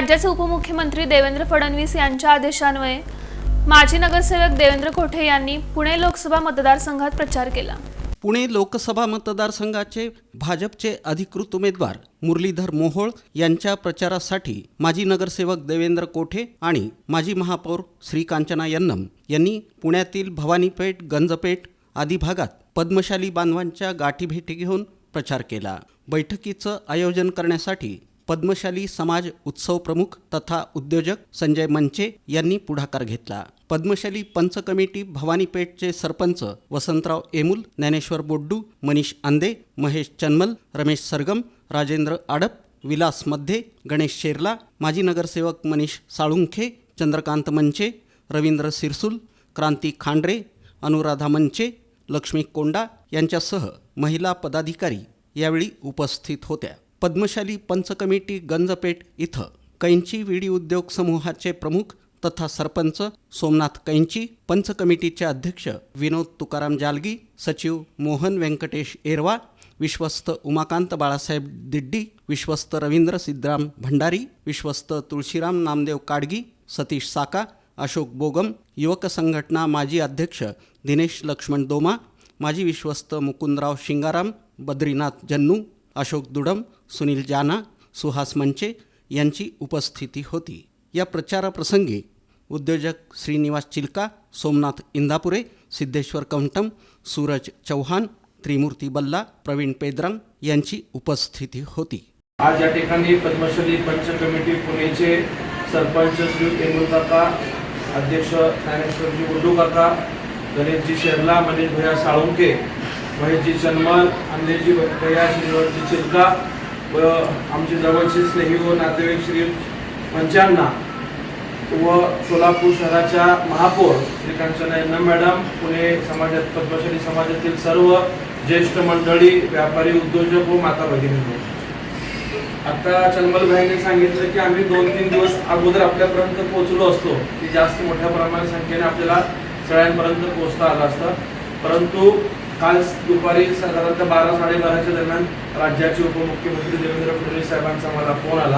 राज्याचे उपमुख्यमंत्री देवेंद्र फडणवीस यांच्या आदेशान्वये माजी नगरसेवक देवेंद्र कोठे यांनी पुणे लोकसभा मतदारसंघात प्रचार केला. पुणे लोकसभा मतदारसंघाचे भाजपचे अधिकृत उमेदवार मुरलीधर मोहोळ यांच्या प्रचारासाठी माजी नगरसेवक देवेंद्र कोठे आणि माजी महापौर श्रीकांचना यन्नम यांनी पुण्यातील भवानीपेठ गंजपेठ आदी भागात पद्मशाली बांधवांच्या गाठीभेटी घेऊन प्रचार केला. बैठकीचं आयोजन करण्यासाठी पद्मशाली समाज उत्सव प्रमुख तथा उद्योजक संजय मंचे यांनी पुढाकार घेतला. पद्मशाली पंच कमिटी भवानीपेठचे सरपंच वसंतराव एमुल ज्ञानेश्वर बोड्डू मनीष आंदे महेश चन्मल रमेश सरगम राजेंद्र आडप विलासमध्ये गणेश शेरला माजी नगरसेवक मनीष साळुंखे चंद्रकांत मंचे रवींद्र सिरसूल क्रांती खांडरे अनुराधा मंचे लक्ष्मी कोंडा यांच्यासह महिला पदाधिकारी यावेळी उपस्थित होत्या. पद्मशाली पंच कमिटी गंजपेठ इथं कैंची विडी उद्योग समूहाचे प्रमुख तथा सरपंच सोमनाथ कैंची पंच कमिटीचे अध्यक्ष विनोद तुकाराम जालगी सचिव मोहन व्यंकटेश एरवा विश्वस्त उमाकांत बाळासाहेब दिड्डी विश्वस्त रवींद्र सिद्धराम भंडारी विश्वस्त तुळशीराम नामदेव काडगी सतीश साका अशोक बोगम युवक संघटना माजी अध्यक्ष दिनेश लक्ष्मण दोमा माजी विश्वस्त मुकुंदराव शिंगाराम बद्रीनाथ जन्नू अशोक दुडम सुनील जाना सुहास मंचे यांची उपस्थिती होती. या प्रचाराप्रसंगी उद्योजक श्रीनिवास चिलका सोमनाथ इंदापुरे सिद्धेश्वर कौंटम सूरज चौहान त्रिमूर्ती बल्ला प्रवीण पेद्रंग यांची उपस्थिती होती. आज या ठिकाणी पद्मश्री पंच कमिटी पुणेचे सरपंच श्री तेंडू काका अध्यक्ष ज्ञानेश्वरजी उर्दू काका गणेशजी शेरला मनीष भैया साळुंके भयजी चन्मल अंधेजी भैया श्रीवरजी चिलका व आमचे जवळचे स्नेही व नातेवाईक श्री पंचांना व सोलापूर शहराच्या महापौर श्री कांचना यन्ना मॅडम पुणे समाजात पद्मश्री समाजातील सर्व ज्येष्ठ मंडळी व्यापारी उद्योजक व माता भगिनी. आता चन्मल भाईने सांगितलं की आम्ही दोन तीन दिवस अगोदर आपल्यापर्यंत पोहोचलो असतो की जास्त मोठ्या प्रमाणात संख्येने आपल्याला सगळ्यांपर्यंत पोहोचता आलं असतं. परंतु काल दुपारी साधारणतः बारा साडेबाराच्या दरम्यान राज्याचे उपमुख्यमंत्री देवेंद्र फडणवीस साहेबांचा मला फोन आला.